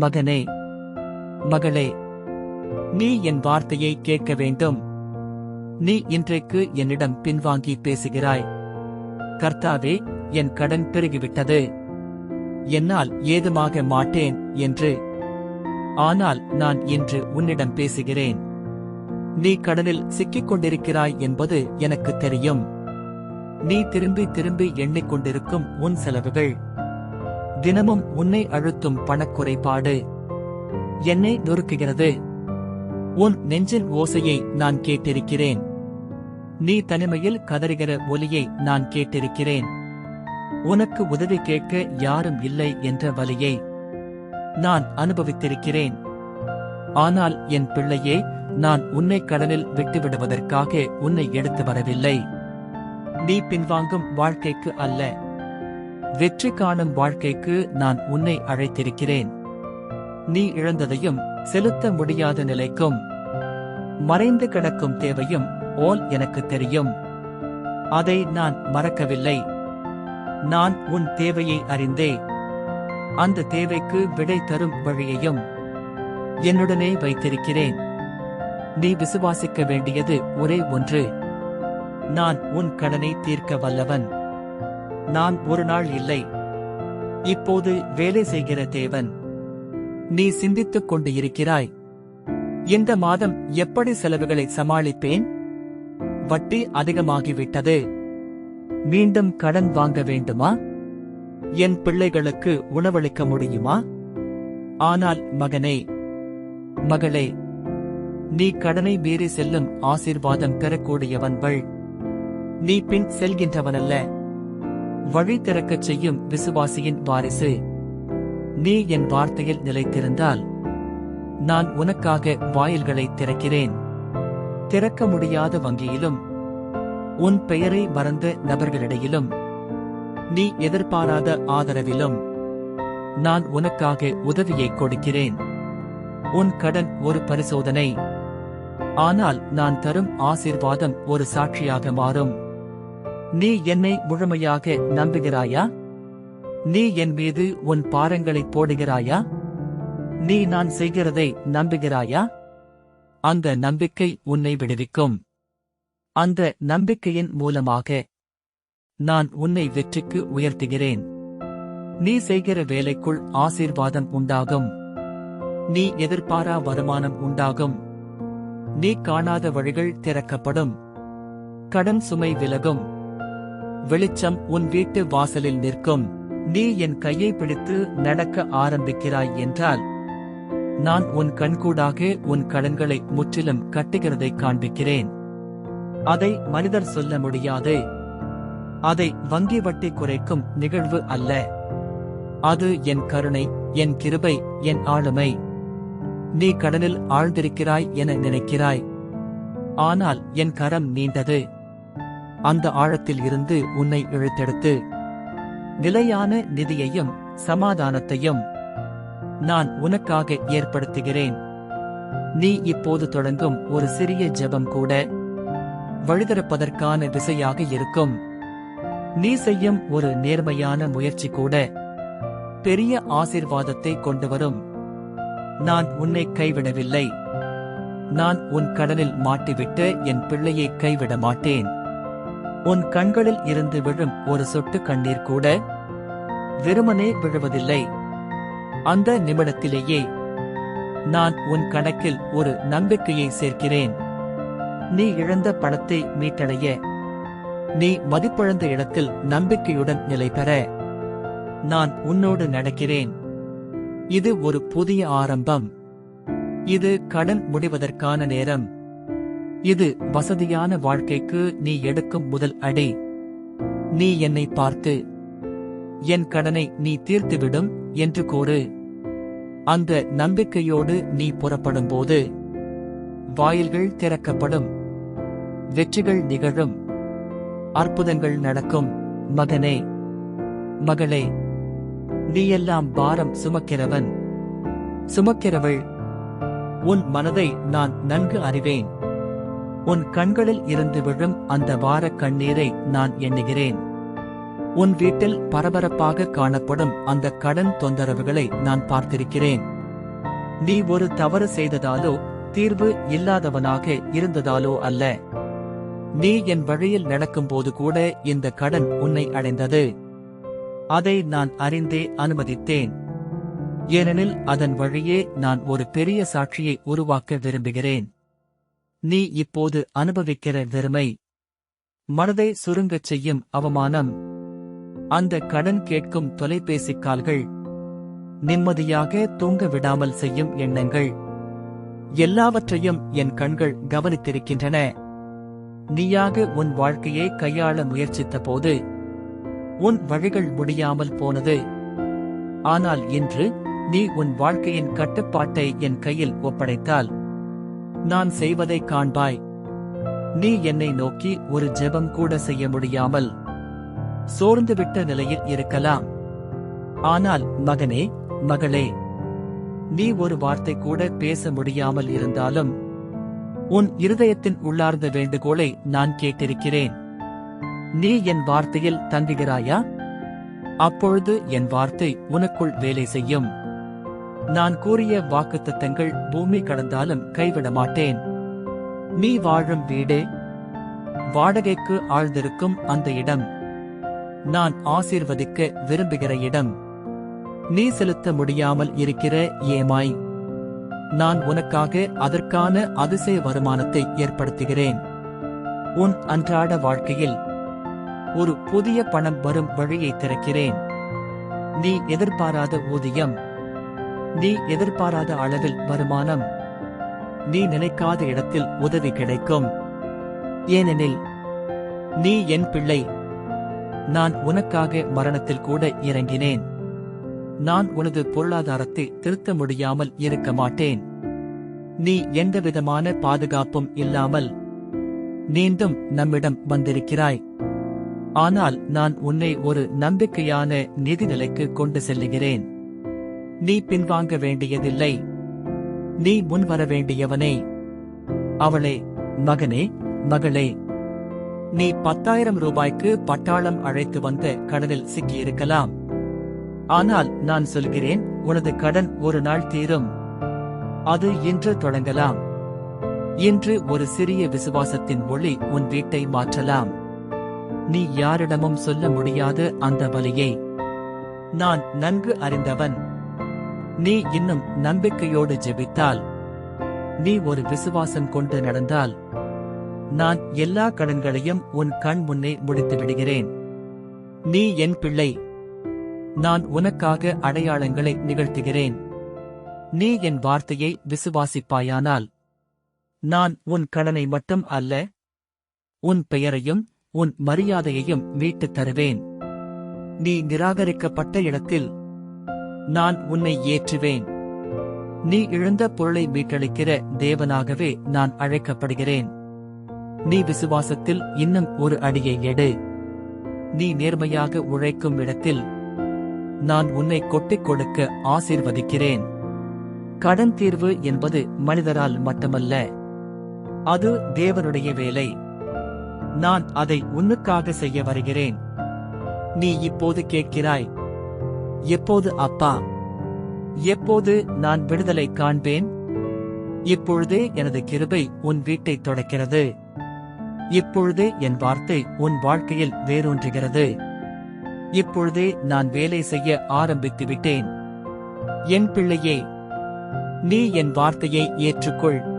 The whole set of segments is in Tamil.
மகனே மகளே நீ என் வார்த்தையை கேட்க வேண்டும். நீ இன்றைக்கு என்னிடம் பின்வாங்கி பேசுகிறாய். கர்த்தாவே என் கடன் பெருகிவிட்டது. என்னால் ஏதுமாக மாட்டேன் என்று. ஆனால் நான் இன்று உன்னிடம் பேசுகிறேன். நீ கடனில் சிக்கிக் கொண்டிருக்கிறாய் என்பது எனக்கு தெரியும். நீ திரும்பி திரும்பி எண்ணிக்கொண்டிருக்கும் உன் செலவுகள். தினமும் உன்னை அழுத்தும் பணக்குறைபாடு என்னை நொறுக்குகிறது. உன் நெஞ்சின் ஓசையை நான் கேட்டிருக்கிறேன். நீ தனிமையில் கதறுகிற ஒலியை நான் கேட்டிருக்கிறேன். உனக்கு உதவி கேட்க யாரும் இல்லை என்ற வலியை நான் அனுபவித்திருக்கிறேன். ஆனால் என் பிள்ளையே நான் உன்னை கடலில் விட்டுவிடுவதற்காக உன்னை எடுத்து வரவில்லை. நீ பின்வாங்கும் வாழ்க்கைக்கு அல்ல. வெற்றி காணும் வாழ்க்கைக்கு நான் உன்னை அழைத்திருக்கிறேன். நீ இழந்ததையும் செலுத்த முடியாத நிலைக்கும் மறைந்து கிடக்கும் தேவையும் ஓல் எனக்கு தெரியும். அதை நான் மறக்கவில்லை. நான் உன் தேவையை அறிந்தே அந்த தேவைக்கு விடை தரும் வழியையும் என்னுடனே வைத்திருக்கிறேன். நீ விசுவாசிக்க வேண்டியது ஒரே ஒன்று. நான் உன் கடனை தீர்க்க வல்லவன். நான் ஒரு நாள் இல்லை. இப்போது வேலை செய்கிற தேவன் நீ சிந்தித்துக் கொண்டு இருக்கிறாய். இந்த மாதம் எப்படி செலவுகளை சமாளிப்பேன்? வட்டி அதிகமாகிவிட்டது. மீண்டும் கடன் வாங்க வேண்டுமா? என் பிள்ளைகளுக்கு உணவளிக்க முடியுமா? ஆனால் மகனே மகளே நீ கடனை மீறி செல்லும் ஆசீர்வாதம் பெறக்கூடியவன்கள் நீ பின் செல்கின்றவனல்ல. வழி திறக்கச் செய்யும் விசுவாசியின் வாரிசு. நீ என் வார்த்தையில் நிலைத்திருந்தால் நான் உனக்காக வாயில்களை திறக்கிறேன். திறக்க முடியாத வங்கியிலும் உன் பெயரை மறந்த நபர்களிடையிலும் நீ எதிர்பாராத ஆதரவிலும் நான் உனக்காக உதவியை கொடுக்கிறேன். உன் கடன் ஒரு பரிசோதனை. ஆனால் நான் தரும் ஆசீர்வாதம் ஒரு சாட்சியாக மாறும். நீ என்னை முழுமையாக நம்புகிறாயா? நீ என் மீது உன் பாரங்களை போடுகிறாயா? நீ நான் செய்கிறதை நம்புகிறாயா? அந்த நம்பிக்கை உன்னை விடுவிக்கும். அந்த நம்பிக்கையின் மூலமாக நான் உன்னை வெற்றிக்கு உயர்த்துகிறேன். நீ செய்கிற வேலைக்குள் ஆசீர்வாதம் உண்டாகும். நீ எதிர்பாரா வருமானம் உண்டாகும். நீ காணாத வழிகள் திறக்கப்படும். கடன் சுமை விலகும். வெளிச்சம் உன் வீட்டு வாசலில் நிற்கும். நீ என் கையை பிடித்து நடக்க ஆரம்பிக்கிறாய் என்றால் நான் உன் கண்கூடாக உன் கடன்களை முற்றிலும் கட்டுகிறதை காண்பிக்கிறேன். அதை மனிதர் சொல்ல முடியாது. அதை வங்கி வட்டி குறைக்கும் நிகழ்வு அல்ல. அது என் கருணை என் கிருபை என் ஆளுமை. நீ கடனில் ஆழ்ந்திருக்கிறாய் என நினைக்கிறாய். ஆனால் என் கரம் நீண்டது. அந்த ஆழத்தில் இருந்து உன்னை இழுத்தெடுத்து நிலையான நிதியையும் சமாதானத்தையும் நான் உனக்காக ஏற்படுத்துகிறேன். நீ இப்போது தொடங்கும் ஒரு சிறிய ஜெபம் கூட வழிதிறப்பதற்கான விசையாக இருக்கும். நீ செய்யும் ஒரு நேர்மையான முயற்சி கூட பெரிய ஆசிர்வாதத்தை கொண்டு வரும் நான் உன்னை கைவிடவில்லை. நான் உன் கடனில் மாட்டிவிட்டு என் பிள்ளையை கைவிட மாட்டேன் உன் கண்களில் இருந்து விழும் ஒரு சொட்டு கண்ணீர் கூட வெறுமனே விழுவதில்லை. அந்த நிமிடத்திலேயே நான் உன் கணக்கில் ஒரு நம்பிக்கையை சேர்க்கிறேன். நீ இழந்த பணத்தை மீட்டடைய. நீ மதிப்பிழந்த இடத்தில் நம்பிக்கையுடன் நிலை பெற. நான் உன்னோடு நடக்கிறேன். இது ஒரு புதிய ஆரம்பம். இது கடன் முடிவதற்கான நேரம். இது வசதியான வாழ்க்கைக்கு நீ எடுக்கும் முதல் அடி. நீ என்னை பார்த்து என் கடனை நீ தீர்த்துவிடும் என்று கூறு. அந்த நம்பிக்கையோடு நீ புறப்படும்போது வாயில்கள் திறக்கப்படும் வெற்றிகள் நிகழும் அற்புதங்கள் நடக்கும். மகனே மகளே நீ எல்லாம் பாரம் சுமக்கிறவன். சுமக்கிறவள் உன் மனதை நான் நன்கு அறிவேன். உன் கண்களில் இருந்து விழும் அந்த வார கண்ணீரை நான் எண்ணுகிறேன். உன் வீட்டில் பரபரப்பாக காணப்படும் அந்த கடன் தொந்தரவுகளை நான் பார்த்திருக்கிறேன். நீ ஒரு தவறு செய்ததாலோ தீர்வு இல்லாதவனாக இருந்ததாலோ அல்ல. நீ என் வழியில் நடக்கும்போது கூட இந்த கடன் உன்னை அடைந்தது. அதை நான் அறிந்தே அனுமதித்தேன். ஏனெனில் அதன் வழியே நான் ஒரு பெரிய சாட்சியை உருவாக்க விரும்புகிறேன். நீ இப்போது அனுபவிக்கிற வெறுமை. மனதை சுருங்கச் செய்யும் அவமானம். அந்த கடன் கேட்கும் தொலைபேசி கால்கள் நிம்மதியாக தூங்க விடாமல் செய்யும் எண்ணங்கள். எல்லாவற்றையும் என் கண்கள் கவனித்திருக்கின்றன. நீயாக உன் வாழ்க்கையை கையாள முயற்சித்த போது உன் வழிகள் முடியாமல் போனது. ஆனால் இன்று நீ உன் வாழ்க்கையின் கட்டுப்பாட்டை என் கையில் ஒப்படைத்தால் நான் செய்வதைக் காண்பாய். நீ என்னை நோக்கி ஒரு ஜெபம் கூட செய்ய முடியாமல் சோர்ந்துவிட்ட நிலையில் இருக்கலாம். ஆனால் மகனே மகளே நீ ஒரு வார்த்தை கூட பேச முடியாமல் இருந்தாலும் உன் இருதயத்தின் உள்ளார்ந்த வேண்டுகோளை நான் கேட்டிருக்கிறேன். நீ என் வார்த்தையில் தங்குகிறாயா? அப்பொழுது என் வார்த்தை உனக்குள் வேலை செய்யும். நான் கூறிய வாக்குத்தத்தங்கள் பூமி கடந்தாலும் கைவிட மாட்டேன் நீ வாழும் வீடே வாடகைக்கு ஆழ்ந்திருக்கும் அந்த இடம். நான் ஆசீர்வதிக்க விரும்புகிற இடம். நீ செலுத்த முடியாமல் இருக்கிற ஏமாய். நான் உனக்காக அதற்கான அதிசய வருமானத்தை ஏற்படுத்துகிறேன். உன் அன்றாட வாழ்க்கையில் ஒரு புதிய பணம் வரும் வழியை திறக்கிறேன். நீ எதிர்பாராத ஊதியம் நீ எதிர்பாராத அளவில் வருமானம். நீ நினைக்காத இடத்தில் உதவி கிடைக்கும். ஏனெனில் நீ என் பிள்ளை. நான் உனக்காக மரணத்தில் கூட இறங்கினேன். நான் உனது பொருளாதாரத்தை திருத்த முடியாமல் இருக்க மாட்டேன். நீ எந்தவிதமான பாதுகாப்பும் இல்லாமல் நீண்டும் நம்மிடம் வந்திருக்கிறாய். ஆனால் நான் உன்னை ஒரு நம்பிக்கையான நிதிநிலைக்கு கொண்டு செல்லுகிறேன். நீ பின்வாங்க வேண்டியதில்லை. நீ முன்வர வேண்டியவனே. அவளே மகனே மகளே. நீ பத்தாயிரம் ரூபாய்க்கு பட்டாளம் அழைத்து வந்த கடலில் சிக்கியிருக்கலாம். ஆனால் நான் சொல்கிறேன் உனது கடன் ஒரு நாள் தீரும். அது இன்று தொடங்கலாம். இன்று ஒரு சிறிய விசுவாசத்தின் ஒளி உன் வீட்டை மாற்றலாம். நீ யாரிடமும் சொல்ல முடியாத அந்த வலியை நான் நன்கு அறிந்தவன். நீ இன்னும் நம்பிக்கையோடு ஜெபித்தால் நீ ஒரு விசுவாசம் கொண்டு நடந்தால் நான் எல்லா கடன்களையும் உன் கண் முன்னே முடித்து விடுகிறேன். நீ என் பிள்ளை நான் உனக்காக அடையாளங்களை நிகழ்த்துகிறேன். நீ என் வார்த்தையை விசுவாசிப்பாயானால் நான் உன் கடனை மட்டும் அல்ல உன் பெயரையும் உன் மரியாதையையும் மீட்டுத் தருவேன். நீ நிராகரிக்கப்பட்ட இடத்தில் நான் உன்னை ஏற்றுவேன். நீ இழந்த பொருளை மீட்டளிக்கிற தேவனாகவே நான் அழைக்கப்படுகிறேன். நீ விசுவாசத்தில் இன்னும் ஒரு அடியை எடு. நீ நேர்மையாக உழைக்கும் இடத்தில் நான் உன்னை கொட்டிக் கொடுக்க ஆசீர்வதிக்கிறேன். கடன் தீர்வு என்பது மனிதரால் மட்டுமல்ல. அது தேவனுடைய வேலை. நான் அதை உன்னுக்காக செய்ய வருகிறேன். நீ இப்போது கேட்கிறாய் எப்போது அப்பா? எப்போது நான் விடுதலை காண்பேன்? இப்பொழுதே எனது கிருபை உன் வீட்டை தொடக்கிறது. இப்பொழுதே என் வார்த்தை உன் வாழ்க்கையில் வேரூன்றுகிறது. இப்பொழுதே நான் வேலை செய்ய ஆரம்பித்து விட்டேன். என் பிள்ளையே நீ என் வார்த்தையை ஏற்றுக்கொள்.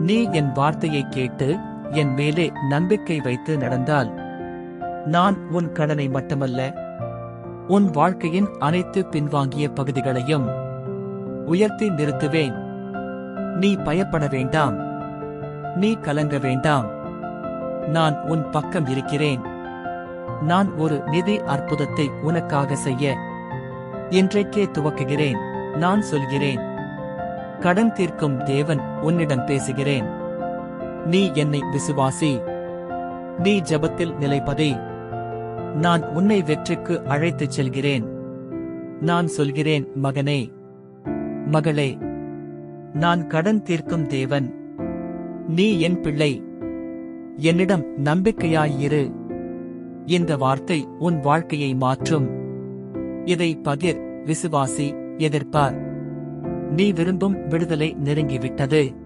நீ என் வார்த்தையை கேட்டு என் மேலே நம்பிக்கை வைத்து நடந்தால் நான் உன் கடனை மட்டுமல்ல உன் வாழ்க்கையின் அனைத்து பின்வாங்கிய பகுதிகளையும் உயர்த்தி நிறுத்துவேன். நீ பயப்பட வேண்டாம். நீ கலங்க வேண்டாம். நான் உன் பக்கம் இருக்கிறேன். நான் ஒரு நிதி அற்புதத்தை உனக்காக செய்ய இன்றைக்கே துவக்குகிறேன். நான் சொல்கிறேன். கடன் தீர்க்கும் தேவன் உன்னிடம் பேசுகிறேன். நீ என்னை விசுவாசி. நீ ஜெபத்தில் நிலைப்பதே நான் உன்னை வெற்றிக்கு அழைத்துச் செல்கிறேன். நான் சொல்கிறேன் மகனே. மகளே நான் கடன் தீர்க்கும் தேவன். நீ என் பிள்ளை. என்னிடம் நம்பிக்கையாயிரு. இந்த வார்த்தை உன் வாழ்க்கையை மாற்றும். இதை பகிர் விசுவாசி எதிர்ப்பார். நீ விரும்பும் விடுதலை நெருங்கிவிட்டது.